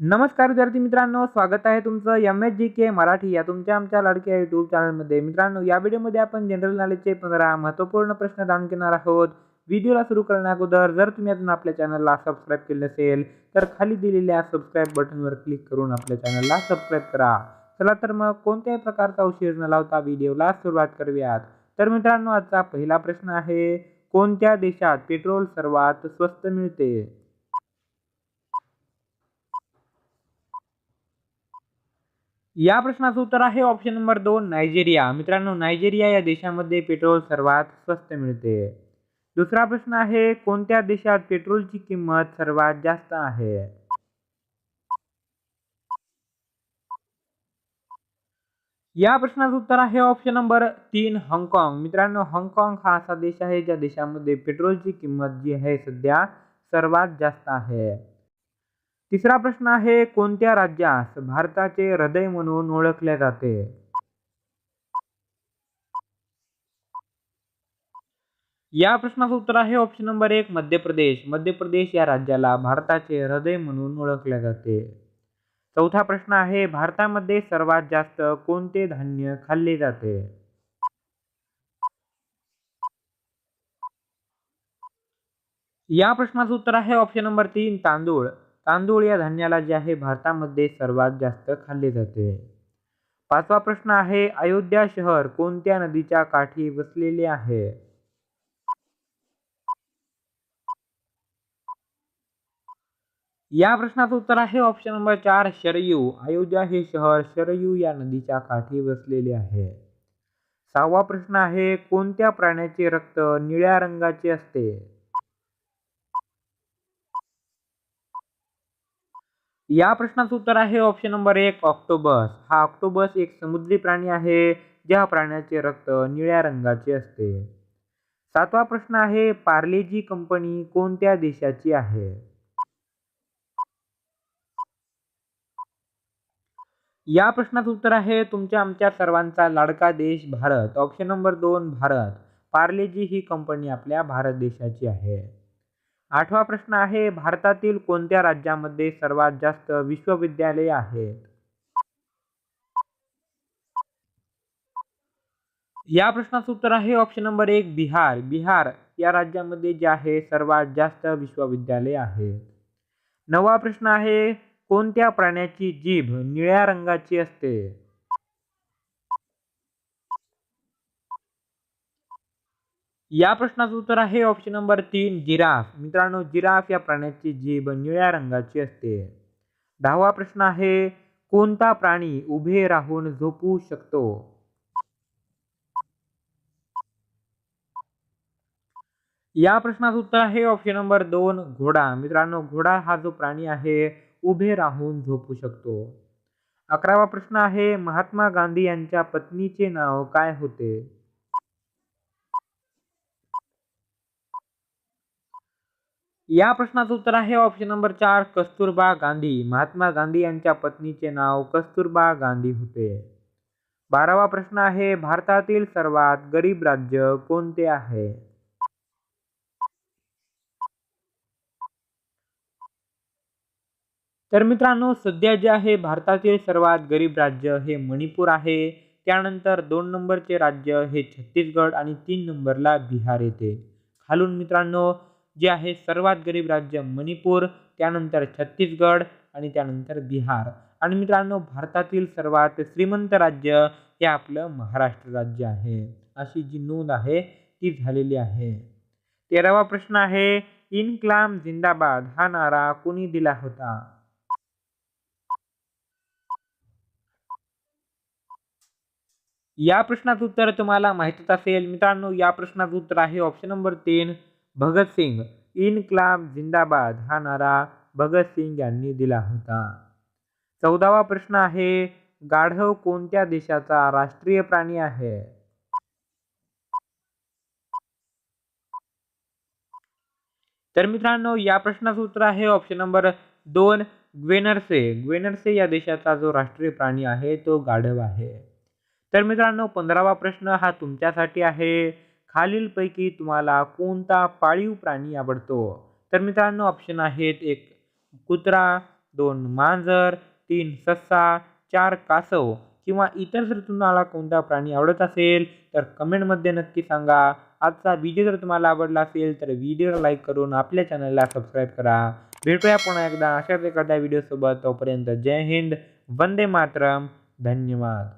नमस्कार विद्यार्थी मित्रांनो स्वागत आहे तुमचं M H G K Marathi या तुमच्या आमच्या लाडक्या यूट्यूब चॅनलमध्ये मित्रांनो या व्हिडिओमध्ये आपण जनरल नॉलेजचे पंधरा महत्त्वपूर्ण प्रश्न जाणून घेणार आहोत. व्हिडिओला सुरू करण्याअगोदर जर तुम्ही अजून आपल्या चॅनलला सबस्क्राईब केले नसेल तर खाली दिलेल्या सबस्क्राईब बटनवर क्लिक करून आपल्या चॅनलला सबस्क्राईब करा. चला तर मग कोणत्याही प्रकारचा उशीर न लावता व्हिडिओला सुरुवात करूयात. तर मित्रांनो आजचा पहिला प्रश्न आहे कोणत्या देशात पेट्रोल सर्वात स्वस्त मिळते? या प्रश्नाचं उत्तर आहे ऑप्शन नंबर दोन नायजेरिया. मित्रांनो नायजेरिया या देशामध्ये पेट्रोल सर्वात स्वस्त मिळते. दुसरा प्रश्न आहे कोणत्या देशात पेट्रोलची किंमत सर्वात जास्त आहे? या प्रश्नाचं उत्तर आहे ऑप्शन नंबर तीन हाँगकाँग. मित्रांनो हाँगकाँग हा असा देश आहे ज्या देशामध्ये पेट्रोलची किंमत जी आहे सध्या सर्वात जास्त आहे. तिसरा प्रश्न आहे कोणत्या राज्यास भारताचे हृदय म्हणून ओळखले जाते? या प्रश्नाचं उत्तर आहे ऑप्शन नंबर एक मध्य प्रदेश. मध्य प्रदेश या राज्याला भारताचे हृदय म्हणून ओळखले जाते. चौथा प्रश्न आहे भारतामध्ये सर्वात जास्त कोणते धान्य खाल्ले जाते? या प्रश्नाचं उत्तर आहे ऑप्शन नंबर तीन तांदूळ. तांदूळ या धान्याला जे आहे भारतामध्ये सर्वात जास्त खाल्ले जाते. पाचवा प्रश्न आहे अयोध्या शहर कोणत्या नदीच्या काठी वसलेले आहे? या प्रश्नाचं उत्तर आहे ऑप्शन नंबर चार शरयू. अयोध्या हे शहर शरयू या नदीच्या काठी वसलेले आहे. सहावा प्रश्न आहे कोणत्या प्राण्याचे रक्त निळ्या रंगाचे असते? या प्रश्नाचं उत्तर आहे ऑप्शन नंबर एक ऑक्टोबस हा ऑक्टोबस एक समुद्री प्राणी आहे ज्या प्राण्याचे रक्त निळ्या रंगाचे असते. सातवा प्रश्न आहे पार्लेजी कंपनी कोणत्या देशाची आहे? या प्रश्नाचं उत्तर आहे तुमच्या आमच्या सर्वांचा लाडका देश भारत. ऑप्शन नंबर दोन भारत. पार्लेजी ही कंपनी आपल्या भारत देशाची आहे. आठवा प्रश्न आहे भारतातील कोणत्या राज्यामध्ये सर्वात जास्त विश्वविद्यालये आहेत? या प्रश्नाचं उत्तर आहे ऑप्शन नंबर एक बिहार. बिहार या राज्यामध्ये जे आहे सर्वात जास्त विश्वविद्यालय आहेत. नवा प्रश्न आहे कोणत्या प्राण्याची जीभ निळ्या रंगाची असते? या प्रश्नाचं उत्तर आहे ऑप्शन नंबर तीन जिराफ. मित्रांनो जिराफ या प्राण्याची जीभ निळ्या रंगाची असते. दहावा प्रश्न आहे कोणता प्राणी उभे राहून झोपू शकतो? या प्रश्नाचं उत्तर आहे ऑप्शन नंबर दोन घोडा. मित्रांनो घोडा हा जो प्राणी आहे उभे राहून झोपू शकतो. अकरावा प्रश्न आहे महात्मा गांधी यांच्या पत्नीचे नाव काय होते? या प्रश्नाचं उत्तर आहे ऑप्शन नंबर चार कस्तुरबा गांधी. महात्मा गांधी यांच्या पत्नीचे नाव कस्तुरबा गांधी होते. बारावा प्रश्न आहे भारतातील सर्वात गरीब राज्य कोणते आहे? तर मित्रांनो सध्या जे आहे भारतातील सर्वात गरीब राज्य हे मणिपूर आहे. त्यानंतर दोन नंबरचे राज्य हे छत्तीसगड आणि तीन नंबरला बिहार येते. खालून मित्रांनो जे आहे सर्वात गरीब राज्य मणिपूर त्यानंतर छत्तीसगड आणि त्यानंतर बिहार. आणि मित्रांनो भारतातील सर्वात श्रीमंत राज्य हे आपलं महाराष्ट्र राज्य आहे. अशी जी नोंद आहे ती झालेली आहे. तेरावा प्रश्न आहे इनक्लाम जिंदाबाद हा नारा कोणी दिला होता? या प्रश्नाचं उत्तर तुम्हाला माहितीच असेल. मित्रांनो या प्रश्नाचं उत्तर आहे ऑप्शन नंबर तीन भगतसिंग इनक्लाब जिंदाबाद हा नारा भगतसिंग यांनी दिला होता. चौदावा प्रश्न आहे गाढव कोणत्या देशाचा राष्ट्रीय प्राणी आहे? तर मित्रांनो या प्रश्नाचं उत्तर आहे ऑप्शन नंबर दोन ग्वेनरसे. ग्वेनरसे या देशाचा जो राष्ट्रीय प्राणी आहे तो गाढव आहे. तर मित्रांनो पंधरावा प्रश्न हा तुमच्यासाठी आहे. खालीलपैकी तुम्हाला कोणता पाळीव प्राणी आवडतो? तर मित्रांनो ऑप्शन आहेत एक कुत्रा दोन मांजर तीन ससा चार कासव किंवा इतर जर तुम्हाला कोणता प्राणी आवडत असेल तर कमेंटमध्ये नक्की सांगा. आजचा व्हिडिओ जर तुम्हाला आवडला असेल तर व्हिडिओला लाईक करून आपल्या चॅनलला सबस्क्राईब करा. भेटूया पुन्हा एकदा अशाच एखाद्या व्हिडिओसोबत तोपर्यंत जय हिंद वंदे मातरम. धन्यवाद.